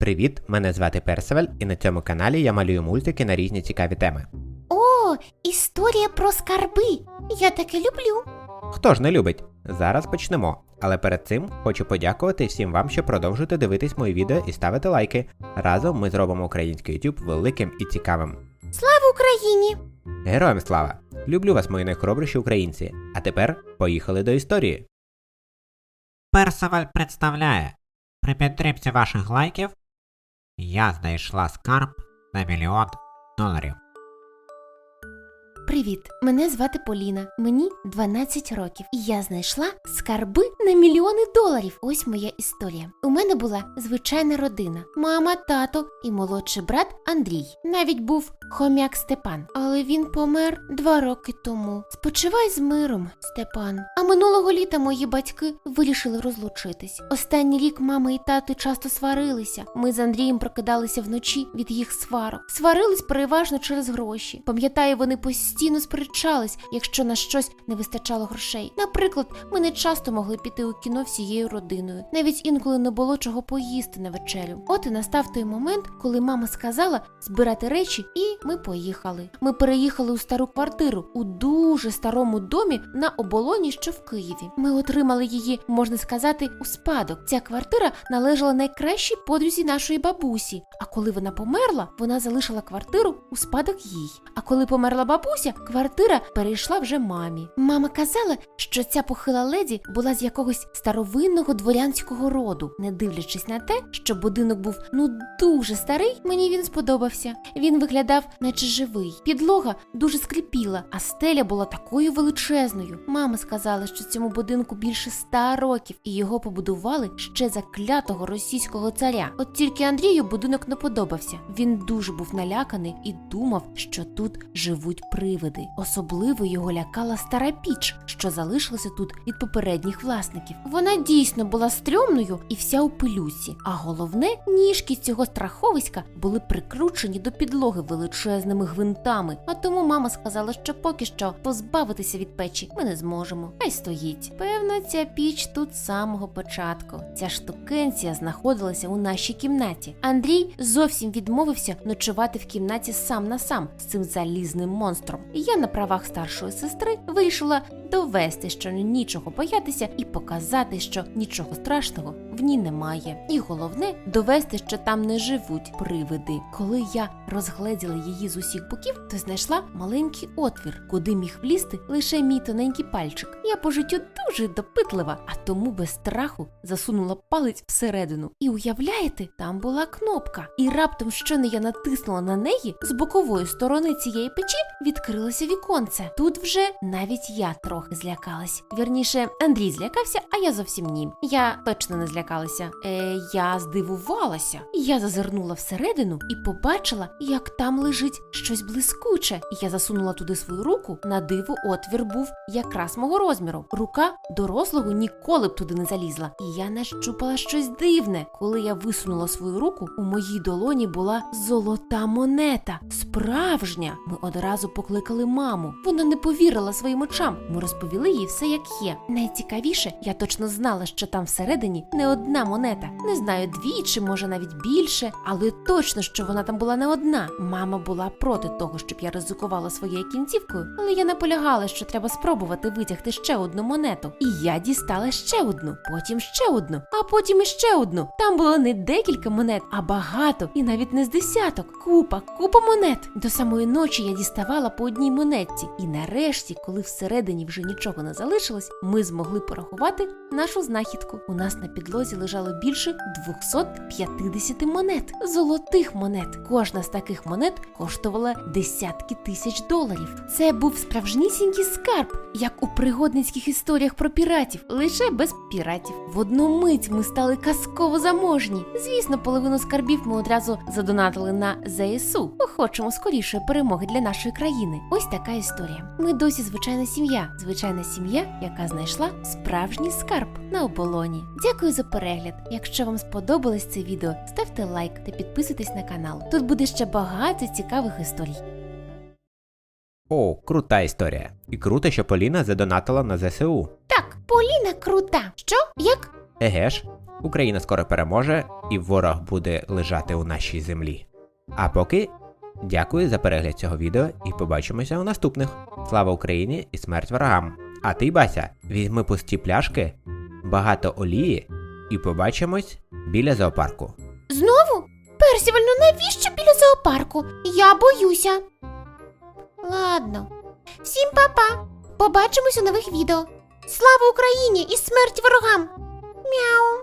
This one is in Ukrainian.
Привіт, мене звати Персевель, і на цьому каналі я малюю мультики на різні цікаві теми. О, історія про скарби. Я таке люблю. Хто ж не любить? Зараз почнемо. Але перед цим хочу подякувати всім вам, що продовжуєте дивитись мої відео і ставити лайки. Разом ми зробимо український YouTube великим і цікавим. Слава Україні! Героям слава! Люблю вас, мої найхоробріші українці. А тепер поїхали до історії. Персиваль представляє. При підтримці ваших лайків я знайшла скарб на мільйон доларів. Привіт, мене звати Поліна. Мені 12 років, і я знайшла скарби на мільйони доларів. Ось моя історія. У мене була звичайна родина: мама, тато і молодший брат Андрій. Навіть був хомяк Степан, але він помер два роки тому. Спочивай з миром, Степан. А минулого літа мої батьки вирішили розлучитись. Останній рік мама і тато часто сварилися. Ми з Андрієм прокидалися вночі від їх сварок. Сварились переважно через гроші. Пам'ятаю, вони постійно сперечались, якщо на щось не вистачало грошей. Наприклад, ми не часто могли піти у кіно всією родиною. Навіть інколи не було чого поїсти на вечерю. От і настав той момент, коли мама сказала збирати речі, і ми поїхали. Ми переїхали у стару квартиру у дуже старому домі на оболоні, що в Києві. Ми отримали її, можна сказати, у спадок. Ця квартира належала найкращій подрузі нашої бабусі. А коли вона померла, вона залишила квартиру у спадок їй. А коли померла бабуся, квартира перейшла вже мамі. Мама казала, що ця похила леді була з якогось старовинного дворянського роду. Не дивлячись на те, що будинок був ну дуже старий, мені він сподобався. Він виглядав, наче живий. Підлога дуже скрипіла, а стеля була такою величезною. Мама сказала, що цьому будинку більше ста років, і його побудували ще за клятого російського царя. От тільки Андрію будинок не подобався. Він дуже був наляканий і думав, що тут живуть привиди. Особливо його лякала стара піч, що залишилася тут від попередніх власників. Вона дійсно була стрьомною і вся у пилюці. А головне, ніжки цього страховиська були прикручені до підлоги величезними гвинтами. А тому мама сказала, що поки що позбавитися від печі ми не зможемо. Хай стоїть. Певно, ця піч тут з самого початку. Ця штукенція знаходилася у нашій кімнаті. Андрій зовсім відмовився ночувати в кімнаті сам на сам з цим залізним монстром. Я на правах старшої сестри вирішила довести, що нічого боятися, і показати, що нічого страшного в немає. І головне довести, що там не живуть привиди. Коли я розгледіла її з усіх боків, то знайшла маленький отвір, куди міг влізти лише мій тоненький пальчик. Я по життю дуже допитлива, а тому без страху засунула палець всередину. І уявляєте, там була кнопка. І раптом, щойно я натиснула на неї, з бокової сторони цієї печі відкрилося віконце. Тут вже навіть я трохи злякалась. Вірніше, Андрій злякався, а я зовсім ні. Я точно не злякалася. Е, я здивувалася. Я зазирнула всередину і побачила, як там лежить щось блискуче. Я засунула туди свою руку. На диво отвір був якраз мого розміру. Рука дорослого ніколи б туди не залізла. І я нащупала щось дивне. Коли я висунула свою руку, у моїй долоні була золота монета. Справжня. Ми одразу покликали маму. Вона не повірила своїм очам. Ми розповіли їй все як є. Найцікавіше, я точно знала, що там всередині не одна монета. Не знаю, дві чи може навіть більше, але точно, що вона там була не одна. Мама була проти того, щоб я ризикувала своєю кінцівкою, але я наполягала, що треба спробувати витягти ще одну монету. І я дістала ще одну, потім ще одну, а потім іще одну. Там було не декілька монет, а багато, і навіть не з десяток. Купа, купа монет. До самої ночі я діставала по одній монетці. І нарешті, коли всередині вже нічого не залишилось, ми змогли порахувати нашу знахідку. У нас на підлозі лежало більше 250 монет, золотих монет. Кожна з таких монет коштувала десятки тисяч доларів. Це був справжнісінький скарб, як у пригодницьких історіях про піратів, лише без піратів. В одну мить ми стали казково заможні. Звісно, половину скарбів ми одразу задонатили на ЗСУ. Хочемо скорішої перемоги для нашої країни. Ось така історія. Ми досі звичайна сім'я, звичайна сім'я, яка знайшла справжній скарб на оболоні. Дякую за перегляд. Якщо вам сподобалось це відео, ставте лайк та підписуйтесь на канал. Тут буде ще багато цікавих історій. О, крута історія. І круто, що Поліна задонатила на ЗСУ. Так, Поліна крута. Що? Як? Еге ж, Україна скоро переможе і ворог буде лежати у нашій землі. А поки дякую за перегляд цього відео і побачимося у наступних. Слава Україні і смерть ворогам! А ти, Бася, візьми пусті пляшки, багато олії і побачимось біля зоопарку. Знову? Персіваль, ну навіщо біля зоопарку? Я боюся. Ладно. Всім па-па. Побачимось у нових відео. Слава Україні і смерть ворогам! Мяу.